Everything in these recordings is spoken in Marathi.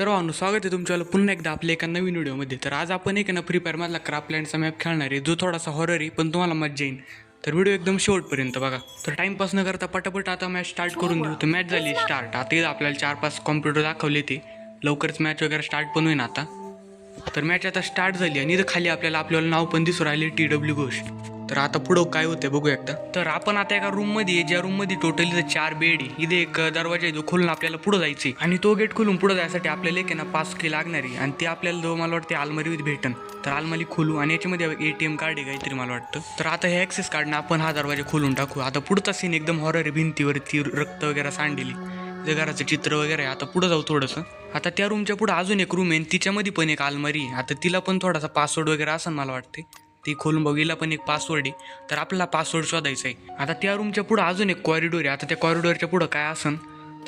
तर हो, अनु स्वागत आहे तुमच्याला पुन्हा एकदा आपल्या एका नवीन व्हिडिओमध्ये. तर आज आपण एक ना फ्री फायरमधला क्राफ्टलँडचा मॅप खेळणार आहे. जो थोडासा हॉरर आहे पण तुम्हाला मजा येईल. तर व्हिडिओ एकदम शेवटपर्यंत बघा. तर टाइमपास न करता पटापट आता मॅच स्टार्ट करून देऊ. तर मॅच झाली स्टार्ट आता आपल्याला चार पाच कॉम्प्युटर दाखवले ते. लवकरच मॅच वगैरे स्टार्ट पण होईन आता. तर मॅच आता स्टार्ट झाली आणि इथं खाली आपल्याला आपल्याला नाव पण दिसू राहिले टी डब्ल्यू घोष तर आता पुढं काय होतं बघू एकदा. तर आपण आता एका रूममध्ये आहे ज्या रूममध्ये टोटली इथं चार बेड आहे. इथे एक दरवाजा आहे जो खोलून आपल्याला पुढं जायचे आणि तो गेट खोलून पुढं जायसाठी आपल्याला एक ना पास की लागणार आहे. आणि ते आपल्याला जो मला वाटते आलमारी भेटन. तर आलमारी खोलू आणि याच्यामध्ये ए टी एम कार्ड आहे काहीतरी मला वाटतं. तर आता हे ॲक्सेस कार्डनं आपण हा दरवाजा खोलून टाकू. आता पुढचा सीन एकदम हॉरर आहे भिंतीवरती रक्त वगैरे सांडलेली. जे घराचं चित्र वगैरे आता पुढं जाऊ थोडंसं. आता त्या रूमच्या पुढं अजून एक रूम आहे आणि तिच्यामध्ये पण एक अलमारी आहे. आता तिला पण थोडासा पासवर्ड वगैरे असं मला वाटते ती खोलून बघितला हिला पण एक पासवर्ड आहे. तर आपल्याला पासवर्ड शोधायचा आहे. आता त्या रूमच्या पुढं अजून एक कॉरिडोर आहे. आता त्या कॉरिडोरच्या पुढं काय असन?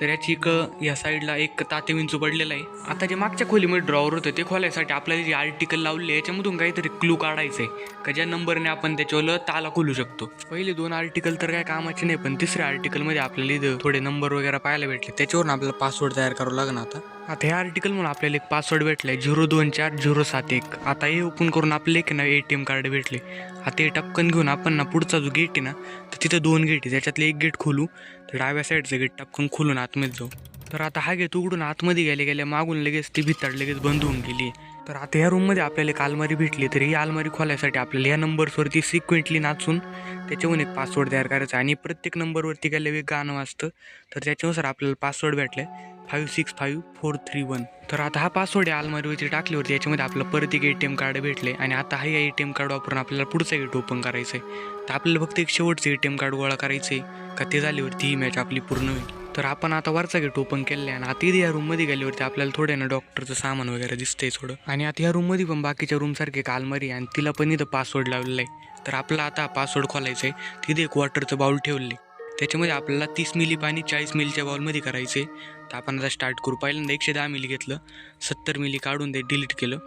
तर याची एक या साईडला एक ताते विंचू पडलेला आहे. आता जे मागच्या खोलीमध्ये ड्रॉवर होतं ते खोलायसाठी आपल्याला जे आर्टिकल लावले याच्यामधून काहीतरी क्लू काढायचं आहे का ज्या नंबरने आपण त्याच्यावर ताला खोलू शकतो. पहिले दोन आर्टिकल तर काय कामाचे नाही पण तिसऱ्या आर्टिकलमध्ये आपल्याला इथं थोडे नंबर वगैरे पाहायला भेटले. त्याच्यावरून आपल्याला पासवर्ड तयार करावं लागणार आता. आता ह्या आर्टिकल म्हणून आपल्याला एक पासवर्ड भेटलाय झिरो दोन चार झिरो सात एक. आता हे ओपन करून आपले एक ना ए टी एम कार्ड भेटले. आता हे टपकन घेऊन आपण ना पुढचा जो गेट आहे ना तर तिथं दोन गेट आहे. त्याच्यातले एक गेट खोलू डाव्या साईडचं गेट टापकून खोलून आतमध्ये जाऊ. तर आता हा गेट उघडून आतमध्ये गेले गेले मागून लगेच ती भितर लगेच बंद होऊन गेली. तर आता ह्या रूममध्ये आपल्याला एक अलमारी भेटली. तर ही अलमारी खोलायसाठी आपल्याला या नंबर्सवरती सिक्वेंटली नाचून त्याच्याहून एक पासवर्ड तयार करायचा आणि प्रत्येक नंबरवरती काय वेग गाणं वाजतं. तर त्याच्यानुसार आपल्याला password भेटलाय. Five six five four three one तर आता हा पासवर्ड आहे अलमारीवरती टाकल्यावरती याच्यामध्ये आपलं परत एक ए टी एम कार्ड भेटले आणि आता हा ए टी एम कार्ड वापरून आपल्याला पुढचं गेट ओपन करायचं आहे तर आपल्याला फक्त एक शेवटचं ए टी एम कार्ड गोळा करायचं आहे का ते झाल्यावरती ही मॅच आपली पूर्ण होईल. तर आपण आता वरचा गेट ओपन केलेला आहे आणि आता इथे या रूममध्ये गेल्यावरती आपल्याला थोड्या ना डॉक्टरचं सामान वगैरे दिसतंय थोडं. आणि आता या रूममध्ये पण बाकीच्या रूमसारखे एक अलमारी आहे आणि तिला पण इथं पासवर्ड लावलेला आहे. तर आपला आता पासवर्ड खोलायचा आहे तिथे एक वॉटरचं बाउल ठेवलं आहे. त्याच्यामध्ये आपल्याला तीस मिली पाणी चाळीस मिलीच्या बॉलमध्ये करायचे. तर आपण आता स्टार्ट करू. पहिल्यांदा एकशे दहा मिली घेतलं सत्तर मिली काढून ते डिलीट केलं.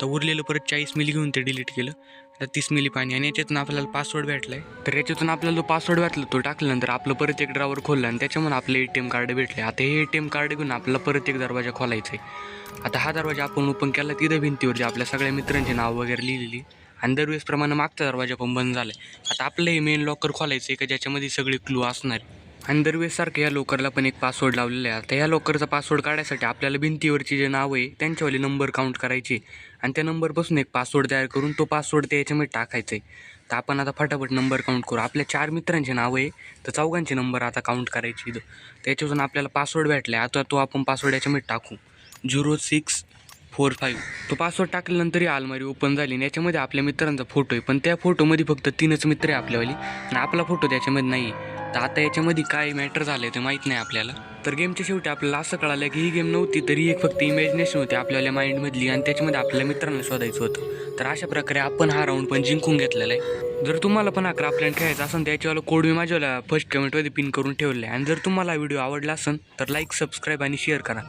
तर उरलेलं परत चाळीस मिली घेऊन ते डिलीट केलं. आता तीस मिली पाणी आणि याच्यातून आपल्याला पासवर्ड भेटला आहे तर याच्यातून आपल्याला जो पासवर्ड भेटला तो टाकल्यानंतर आपलं परत एक ड्रावर खोललं आणि त्याच्यामुळे आपलं ए टी एम कार्ड भेटले. आता हे ए टी एम कार्ड घेऊन आपल्याला परत एक दरवाजा खोलायचा आहे आता हा दरवाजा आपण ओपन केला तिथं भिंतीवर जे आपल्या सगळ्या मित्रांची नाव वगैरे लिहिलेली. आणि दरवेळेसप्रमाणे मागचा दरवाजा पण बंद झाला आहे आता आपलंही मेन लॉकर खोलायचं आहे का? ज्याच्यामध्ये सगळे क्लू असणार आणि दरवेळेसारखं या लॉकरला पण एक पासवर्ड लावलेला आहे. आता या लॉकरचा पासवर्ड काढायसाठी आपल्याला भिंतीवरची जे नावं आहे त्यांच्यावाले नंबर काउंट करायचे आणि त्या नंबरपासून एक पासवर्ड तयार करून तो पासवर्ड त्या याच्यामध्ये टाकायचा आहे. तर आपण आता फटाफट नंबर काउंट करू. आपल्या चार मित्रांचे नावं आहे तर चौघांचे नंबर आता काउंट करायची इथं. त्याच्यापासून आपल्याला पासवर्ड भेटला आहे आता तो आपण पासवर्ड याच्यामध्ये टाकू. झिरो सिक्स फोर फाईव्ह तो पासवर्ड टाकल्यानंतर ही अलमारी ओपन झाली आणि याच्यामध्ये आपल्या मित्रांचा फोटो आहे. पण त्या फोटोमध्ये फक्त तीनच मित्र आहे आपल्यावाली. आणि आपला फोटो त्याच्यामध्ये नाही तर आता याच्यामध्ये काय मॅटर झालं ते माहीत नाही आपल्याला. तर गेमच्या शेवटी आपल्याला असं कळालं की ही गेम नव्हती तरी एक फक्त इमॅजिनेशन होती आपल्याला माइंडमधली आणि त्याच्यामध्ये आपल्या मित्रांना शोधायचं होतं. तर अशा प्रकारे आपण हा राऊंड पण जिंकून घेतलेला आहे. जर तुम्हाला पण अकरा आपल्याला खेळायचा असेल त्याच्यावाला कोड मी माझ्याला फर्स्ट कमेंटमध्ये पिन करून ठेवलं आहे. आणि जर तुम्हाला व्हिडिओ आवडला असेल तर लाईक सबस्क्राईब आणि शेअर करा.